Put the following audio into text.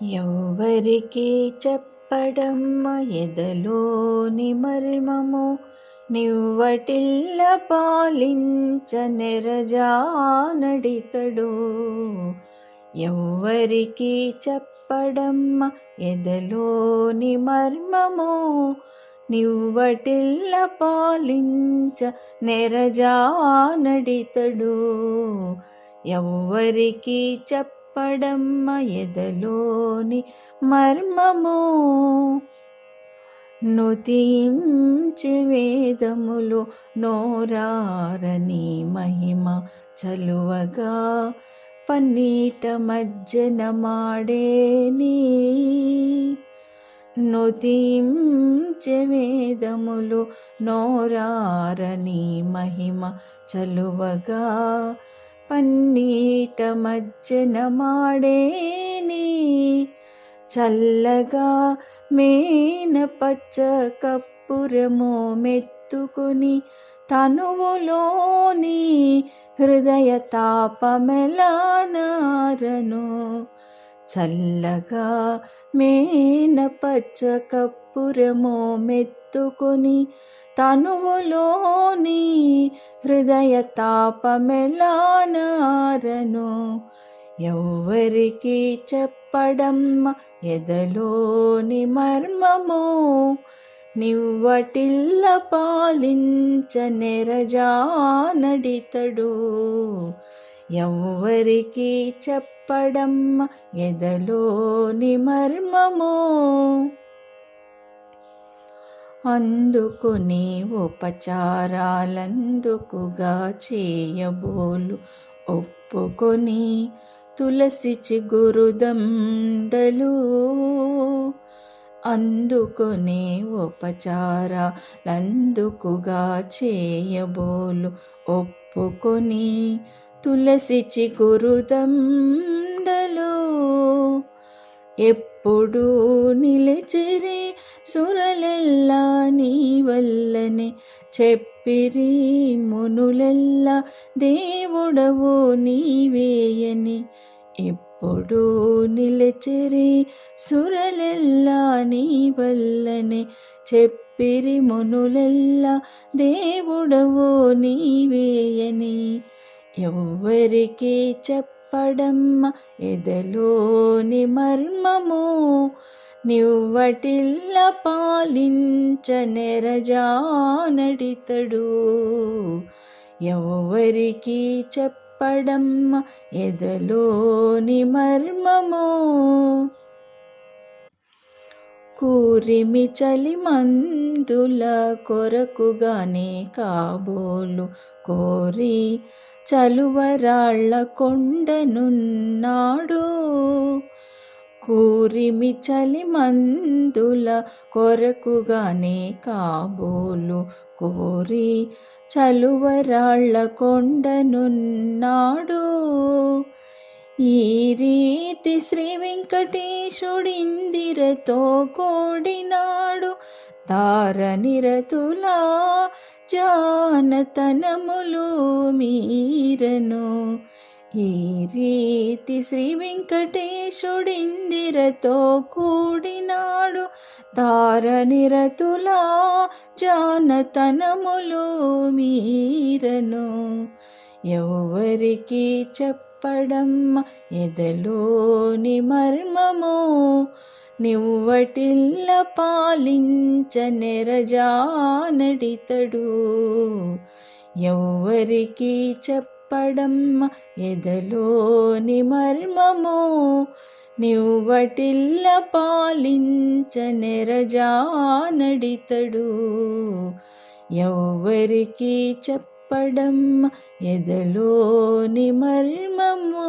ఎవ్వరికి చెప్పడమ్మ ఎదలోని మర్మము నివ్వటిల్ల పాలించ నెరజానడితడు ఎవ్వరికి చెప్పడమ్మ ఎదలోని మర్మము నివ్వటిల్ల పాలించ నెరజానడితడు ఎవ్వరికి చెప్పడమ్మ ఎదలోని మర్మము నుతించి వేదములు నోరారని మహిమ చలువగా పన్నీట మజ్జన మాడేని నుతించి వేదములు నోరారని మహిమ చలువగా పన్నీట మజ్జన మాడేని చల్లగా మేన పచ్చ కప్పురము మెత్తుకుని తనువులోని హృదయ తాపమెలానారను చల్లగా మేన పచ్చ కప్పురమో మెత్తుకొని తనువులోని హృదయ తాపమెలానారను. ఎవ్వరికి చెప్పడమ్మ ఎదలోని మర్మము నివ్వటిల్ల పాలించ నెరజానడితడు. ఎవ్వరికి చెప్పడం ఎదలోని మర్మము? అందుకుని ఉపచారాలందుకుగా చేయబోలు ఒప్పుకొని తులసి చిగురుదండలు. అందుకునే ఉపచారాలందుకుగా చేయబోలు ఒప్పుకొని తులసి చిగురుదండలో ఎప్పుడూ నిలిచిరి సురలెల్లా నీ వల్లనే చెప్పిరి మునులెల్లా దేవుడవు నీవేయని. ఎప్పుడూ నిలిచిరి సురలెల్లా నీ వల్లనే చెప్పిరి మునులెల్లా దేవుడవు నీవేయని. ఎవ్వరికి చెప్పడమ్మ ఎదలోని మర్మము. నివ్వటిల్ల పాలించ నెరజానడితడు. ఎవ్వరికి చెప్పడమ్మ ఎదలోని మర్మము. కూరిమి చలి మందుల కొరకుగానే కాబోలు కోరి చలువరాళ్ళ కొండనున్నాడు. కూరిమి చలి మందుల కొరకుగానే కాబోలు కోరి చలువరాళ్ళ కొండనున్నాడు. ఈ రీతి శ్రీ వెంకటేశుడిందిరతో కోడినాడు తారనిరతులా జానతనములు మీరను. ఈ రీతి శ్రీ వెంకటేశుడిందిరతో కూడినాడు తార నిరతులా జానతనములు మీరను. ఎవరికి చెప్పడమ్మ ఎదలోని మర్మము నివ్వటిల్ల పాలించ నెరజానడితడు. ఎవ్వరికి చెప్పడమ్మ ఎదలోని మర్మము నివ్వటిల్ల పాలించ నెరజానడితడు. ఎవ్వరికి చెప్పడమ్మ ఎదలోని మర్మము.